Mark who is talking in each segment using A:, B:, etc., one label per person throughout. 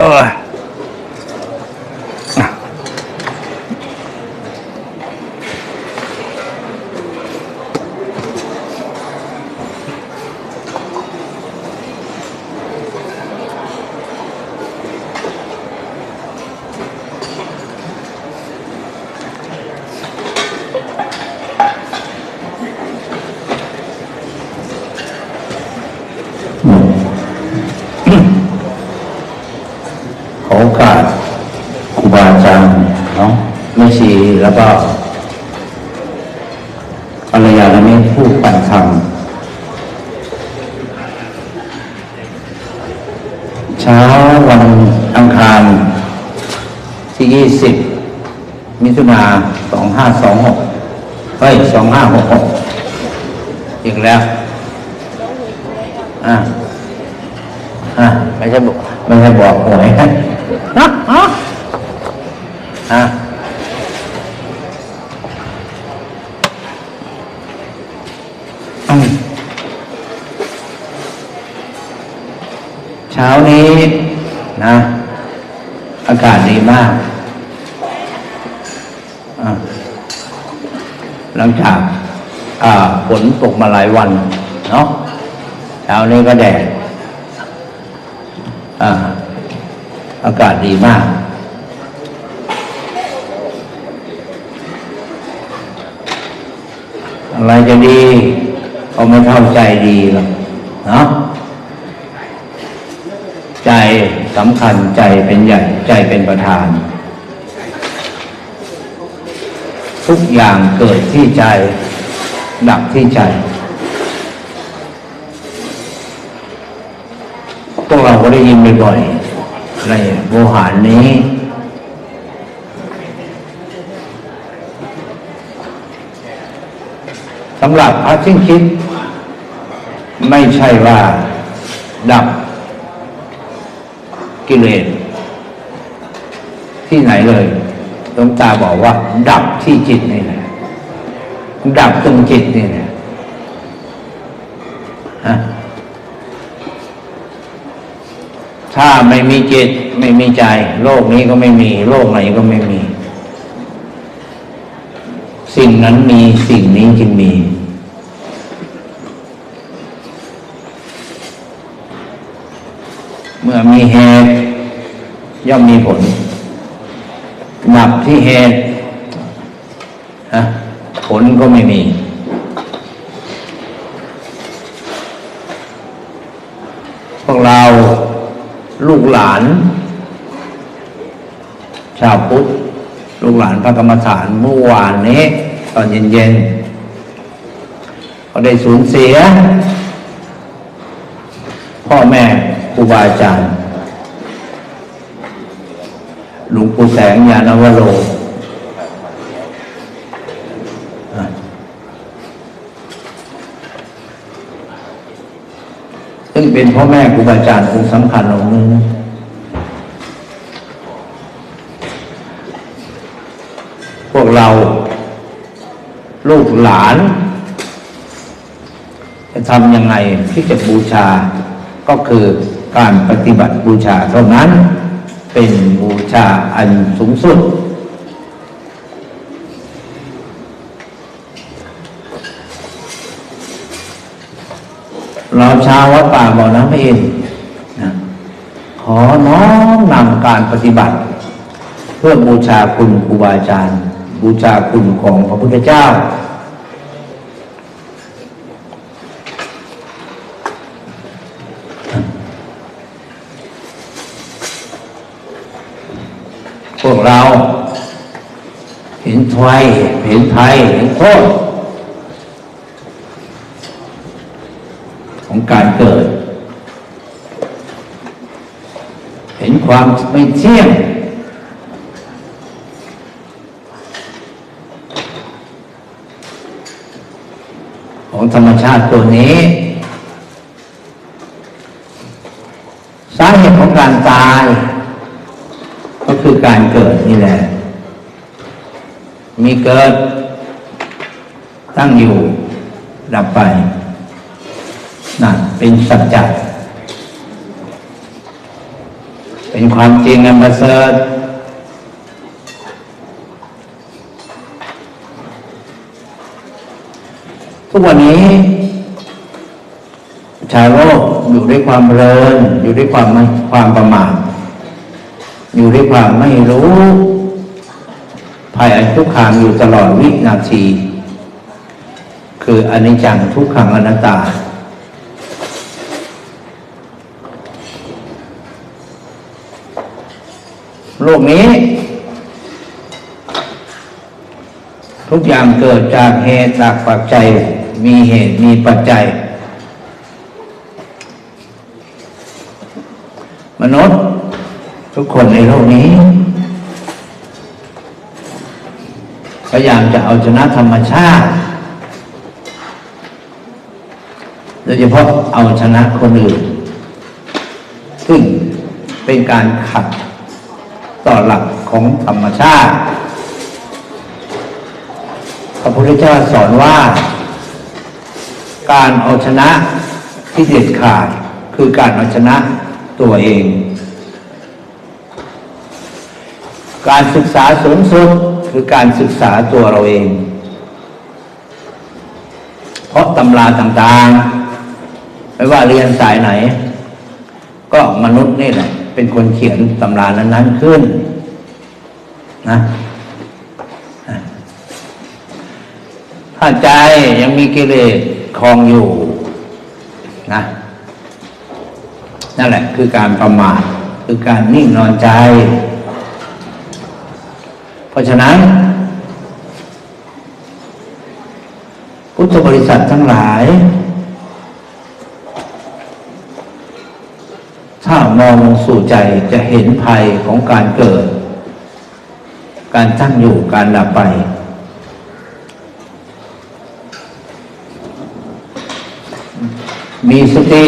A: เอออะขอโอกาสครูบาอาจารย์เนาะแม่ ชีแล้วก็ภรรยาและแม่ผู้ปันคำเช้าวันอังคารที่ยี่สิบมิถุนาสองห้าสองหกเฮ้ยสองห้าหกอีกแล้ว อะ อะ ไม่ใช่บอก ไม่ใช่บอกหวยฮะฮะฮะอืมเช้านี้นะ อากาศดีมากอะหลังจากอ่าฝนตกมาหลายวันเนาะเช้านี้ก็แดดอ่าอากาศดีมาก อะไรจะดีก็ไม่เท่าใจดีหรอกเนาะใจ สำคัญใจเป็นใหญ่ใจเป็นประธาน ทุกอย่างเกิดที่ใจ ดับที่ใจพวกเราก็ได้ยินบ่อยๆในโวหารนี้สำหรับพระสิ้นคิด ไม่ใช่ว่าดับ กิเลสที่ไหนเลยหลวงตาบอกว่า ดับที่จิตนี่แหละ ดับตรงจิตนี่แหละฮะถ้าไม่มีจิตไม่มีใจ โลกนี้ก็ไม่มี โลกไหนก็ไม่มี สิ่งนั้นมีสิ่งนี้จึงมี เมื่อมีเหตุ ย่อมมีผลดับที่เหตุฮะผลก็ไม่มี พวกเราลูกหลาน ชาวพุทธลูกหลานพระกรรมฐานเมื่อวานนี้ ตอนเย็นๆก็ได้สูญเสีย พ่อแม่ บาอาจารย์ หลวงปู่แสงยานวโรซึ่งเป็นพ่อแม่ครูบาอาจารย์องค์สำคัญองค์นึงพวกเรา ลูกหลาน จะทำยังไงที่จะบูชาก็คือ การปฏิบัติบูชาเท่านั้น เป็นบูชาอันสูงสุด เราชาววัดป่าบ่อน้ำเองนะขอน้อมนำการปฏิบัติ เพื่อบูชาคุณครูบาอาจารย์ บูชาคุณของพระพุทธเจ้า พวกเรา เห็น ไฟเห็นภัยเห็นโทษของการเกิด เห็นความไม่เที่ยงของธรรมชาติตัวนี้ สาเหตุของการตาย ก็คือการเกิดนี่แหละ มีเกิด ตั้งอยู่ ดับไปนั่นเป็นสัจจะเป็นเป็นความจริงอันประเสริฐทุกวันนี้ชาวโลกอยู่ด้วยความเพลินอยู่ด้วยความความประมาทอยู่ด้วยความไม่รู้ ภัยอันทุกขังอยู่ตลอดวินาที คืออนิจจังทุกขังอนัตตา โลกนี้ ทุกอย่างเกิดจากเหตุจากปัจจัยมีเหตุมีปัจจัย มนุษย์ ทุกคนในโลกนี้ พยายามจะเอาชนะธรรมชาติโดยเฉพาะเอาชนะคนอื่น ซึ่งเป็นการขัดต่อหลักของธรรมชาติพระพุทธเจ้าสอนว่า การเอาชนะที่เด็ดขาดคือการเอาชนะตัวเอง การศึกษาสูงสุด คือการศึกษาตัวเราเอง เพราะตำราต่างๆ ไม่ว่าเรียนสายไหน ก็มนุษย์นี่แหละ เป็นคนเขียนตำรานั้น ๆ ขึ้น นะถ้าใจยังมีกิเลสคลองอยู่ นะนั่นแหละคือการประมาทคือการนิ่งนอนใจ ราะฉะนั้น พุทธบริษัททั้งหลาย ถ้ามองสู่ใจจะเห็นภัยของการเกิด การตั้งอยู่การดับไป มีสติ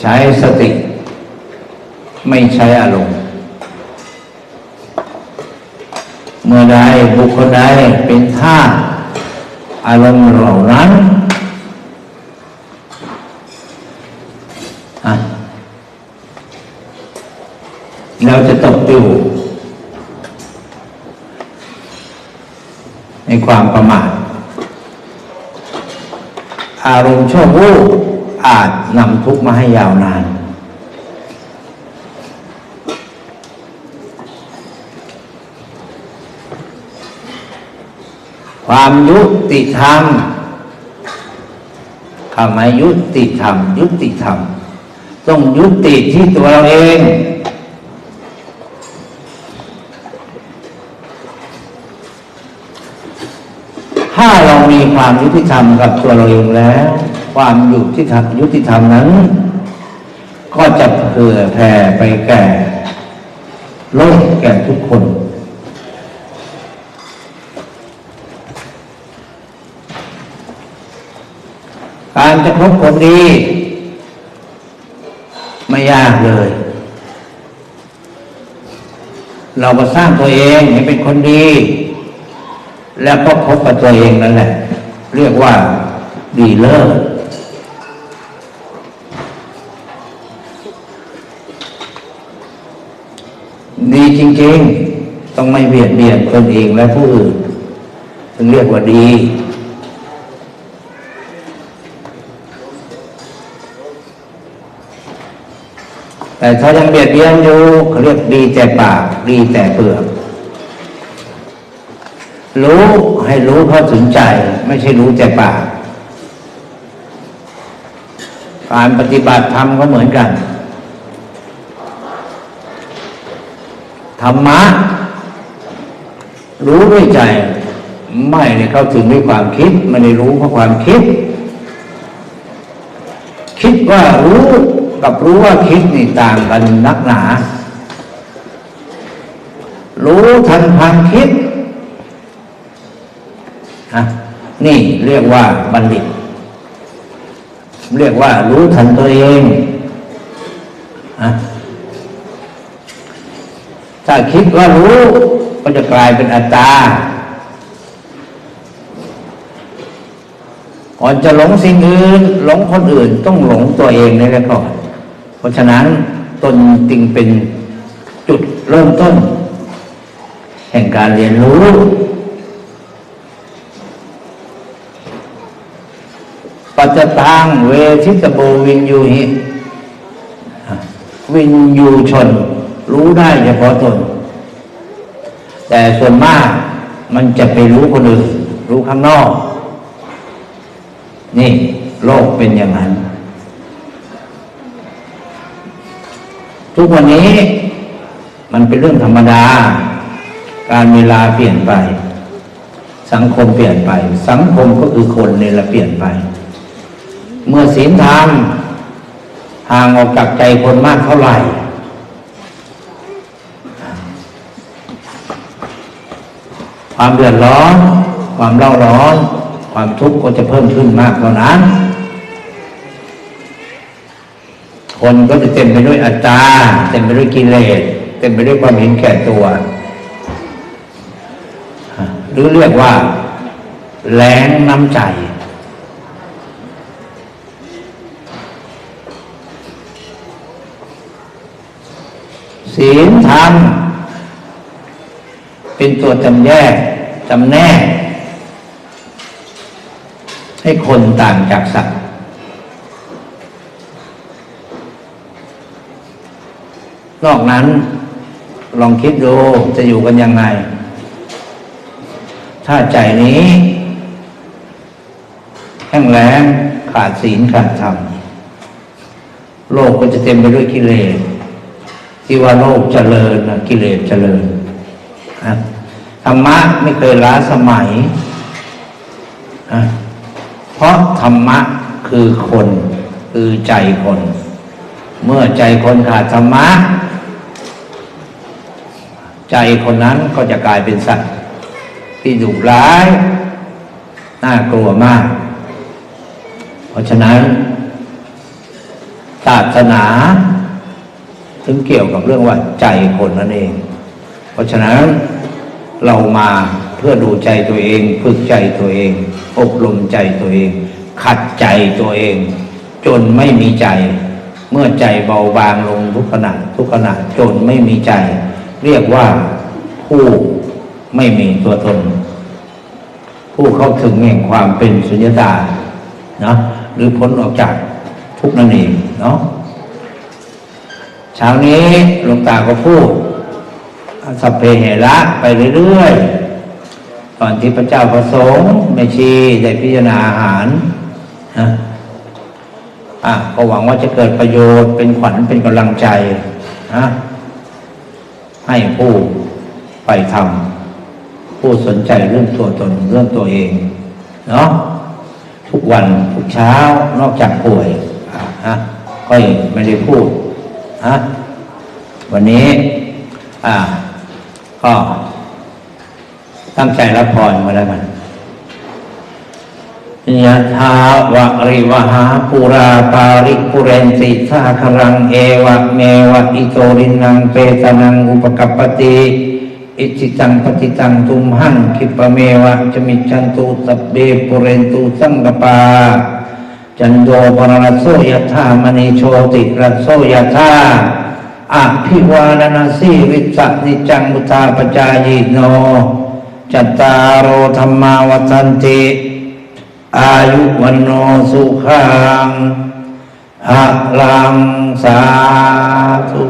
A: ใช้สติ ไม่ใช้อารมณ์ เมื่อใดบุคคลใดเป็นท่าอารมณ์เหล่านั้นอะเราจะตกอยู่ในความประมาทอารมณ์ชั่ววูบอาจนำทุกข์มาให้ยาวนาน ความยุติธรรมคำว่ายุติธรรม ยุติธรรม ต้องยุติที่ตัวเราเอง ถ้าเรามีความยุติธรรมกับตัวเราเองแล้ว ความยุติธรรมยุติธรรมนั้น ก็จะเผื่อแผ่ไปแก่โลกแก่ทุกคน การจะพบคนดี ไม่ยากเลย เราก็สร้างตัวเองให้เป็นคนดี แล้วก็พบกับตัวเองนั่นแหละ เรียกว่าดีเลิศดีจริง ๆ ต้องไม่เบียดเบียนตนเองและผู้อื่นถึงเรียกว่าดี แต่ถ้ายังเบียดเบียนอยู่เขาเรียกดีแต่ปากดีแต่เปลือก รู้ให้รู้เข้าถึงใจ ไม่ใช่รู้แต่ปาก การปฏิบัติธรรมก็เหมือนกัน ธรรมะ รู้ด้วยใจ ไม่ได้เข้าถึงด้วยความคิดไม่ได้รู้เพราะความคิด คิดว่ารู้ กับรู้ว่าคิดนี่ต่างกันนักหนา รู้ทันความคิดนะนี่เรียกว่าบัณฑิต เรียกว่ารู้ทันตัวเองนะถ้าคิดว่ารู้ก็จะกลายเป็นอัตตาก่อนจะหลงสิ่งอื่น หลงคนอื่นต้องหลงตัวเองนี่แหละก่อน ราะฉะนั้นตนจึงเป็นจุดเริ่มต้น แห่งการเรียนรู้ ปัจจตังเวทิตโบวินยูหิวินยูชน รู้ได้เฉพาะตน แต่ส่วนมากมันจะไปรู้คนอื่นรู้ข้างนอก นี่ โลกเป็นอย่างนั้น ทุกวันนี้มันเป็นเรื่องธรรมดา การเวลาเปลี่ยนไป สังคมเปลี่ยนไป สังคมก็คือคนเนี่ยละเปลี่ยนไป เมื่อศีลธรรมห่างออกจากใจคนมากเท่าไหร่ ความเดือดร้อน ความเล่าร้อน ความทุกข์ก็จะเพิ่มขึ้นมากเท่านั้น คนก็จะเต็มไปด้วยอัตตาเต็มไปด้วยกิเลสเต็มไปด้วยความเห็นแก่ตัว หรือเรียกว่า แรงน้ำใจ ศีลธรรมเป็นตัวจำแยกจำแนกให้คนต่างจากสัตว์ นอกนั้นลองคิดดูจะอยู่กันยังไง ถ้าใจนี้แห้งแล้งขาดศีลขาดธรรมโลกก็จะเต็มไปด้วยกิเลสที่ว่าโลกเจริญนะกิเลสเจริญธรรมะไม่เคยล้าสมัย เพราะธรรมะคือคน คือใจคน เมื่อใจคนขาดธรรมะ ใจคนนั้นก็จะกลายเป็นสัตว์ ที่ดุร้าย น่ากลัวมาก เพราะฉะนั้น ศาสนาถึงเกี่ยวกับเรื่องว่าใจคนนั่นเอง เพราะฉะนั้นเรามาเพื่อดูใจตัวเอง ฝึกใจตัวเอง อบรมใจตัวเอง ขัดใจตัวเอง จนไม่มีใจ เมื่อใจเบาบางลงทุกขณะทุกขณะจนไม่มีใจ เรียกว่าผู้ไม่มีตัวตน ผู้เข้าถึงแห่งความเป็นสุญญตาเนาะหรือพ้นออกจากทุกนั่นเองเนาะเช้านี้หลวงตาก็พูดสัพเพเหระไปเรื่อยๆ ตอนที่พระเจ้าประสงค์แม่ชีได้พิจารณาอาหารนะอะก็หวังว่าจะเกิดประโยชน์เป็นขวัญเป็นกำลังใจนะ ให้ผู้ไปทำผู้สนใจเรื่องตัวตนเรื่องตัวเองเนาะทุกวันทุกเช้านอกจากป่วยอะฮะก็ไม่ได้พูดฮะวันนี้อ่าก็ตั้งใจรับพรมาแล้วกัน ยะถาวะริวหาปุราปาริปุเรนติสาครังเอวะเมวะอิโตรินังเปตนังอุปกัปปติอิจิตังปฏิตังตุมหังคิปะเมวะจมิจันตุสัพเบปุเรนตุสังกปา จันโดปรณโสยธามณีโชติรัสโสยธาอภิวานาสีวิสันิจังมุตาปจายโน จัตตารโอธรรมาวัันติ อายุวันโนสุขังหะลังสาธุ